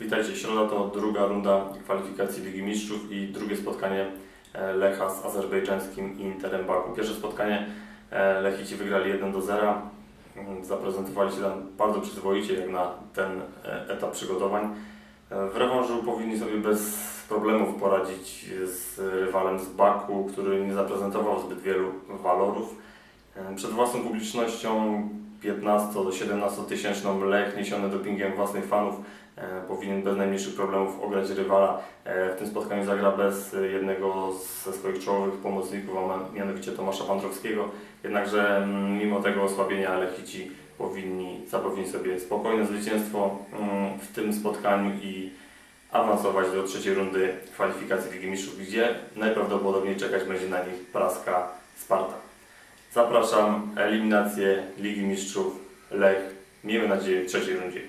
Witajcie, środa to druga runda kwalifikacji Ligi Mistrzów i drugie spotkanie e, Lecha z azerbejdżańskim Interem Baku. Pierwsze spotkanie e, Lechici wygrali 1 do 0. Mm, Zaprezentowali się tam bardzo przyzwoicie jak na ten e, etap przygotowań. W rewanżu powinni sobie bez problemów poradzić z rywalem z Baku, który nie zaprezentował zbyt wielu walorów. Przed własną publicznością 15-17 tysięczną Lech niesiony dopingiem własnych fanów e, powinien bez najmniejszych problemów ograć rywala. E, W tym spotkaniu zagra bez jednego ze swoich czołowych pomocników, a mianowicie Tomasza Wątrowskiego. Jednakże mm, mimo tego osłabienia Lechici powinni zapewnić sobie spokojne zwycięstwo mm, w tym spotkaniu i awansować do trzeciej rundy kwalifikacji Ligi Mistrzów, gdzie najprawdopodobniej czekać będzie na nich Praska Sparta. Zapraszam, eliminację Ligi Mistrzów Lech, miejmy nadzieję w trzeciej rundzie.